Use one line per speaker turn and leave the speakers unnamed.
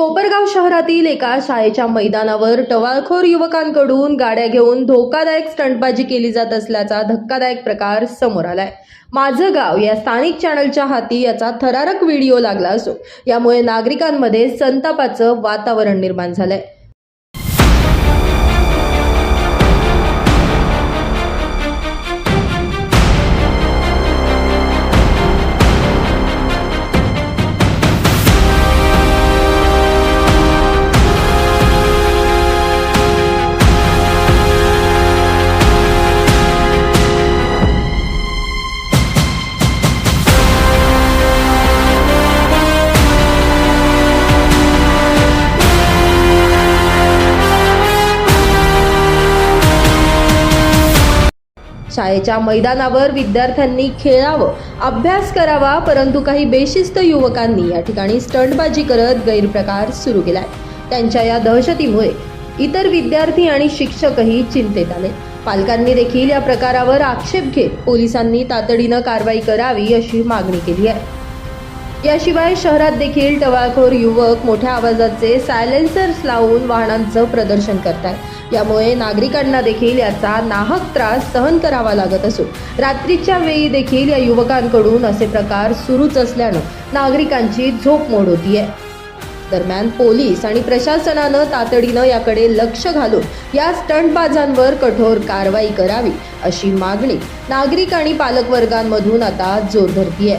कोपरगाव शहरातील एका शाळेच्या मैदानावर टवाळखोर युवकांकडून गाड्या घेऊन धोकादायक स्टंटबाजी केली जात असल्याचा धक्कादायक प्रकार समोर आलाय. माझं गाव या स्थानिक चॅनलच्या हाती याचा थरारक व्हिडिओ लागला असून यामुळे नागरिकांमध्ये संतापाचं वातावरण निर्माण झालंय. शाळेच्या मैदानावर विद्यार्थ्यांनी खेळावं अभ्यास करावा परंतु काही बेशिस्त युवकांनी या ठिकाणी स्टंटबाजी करत गैरप्रकार सुरू केलाय. त्यांच्या या दहशतीमुळे इतर विद्यार्थी आणि शिक्षकही चिंतेत आले. पालकांनी देखील या प्रकारावर आक्षेप घेत पोलिसांनी तातडीनं कारवाई करावी अशी मागणी केली आहे. याशिवाय शहरात देखील टवाळखोर युवक मोठ्या आवाजाचे सायलेन्सर्स लावून वाहनांचं प्रदर्शन करतात यामुळे नागरिकांना देखील याचा नाहक त्रास सहन करावा लागत असून रात्रीच्या वेळी देखील या युवकांकडून असे प्रकार सुरूच असल्यानं नागरिकांची झोप मोड होतीये. दरम्यान पोलीस आणि प्रशासनानं तातडीनं याकडे लक्ष घालून या स्टंटबाजांवर कठोर कारवाई करावी अशी मागणी नागरिक आणि पालकवर्गांमधून आता जोर धरतीये.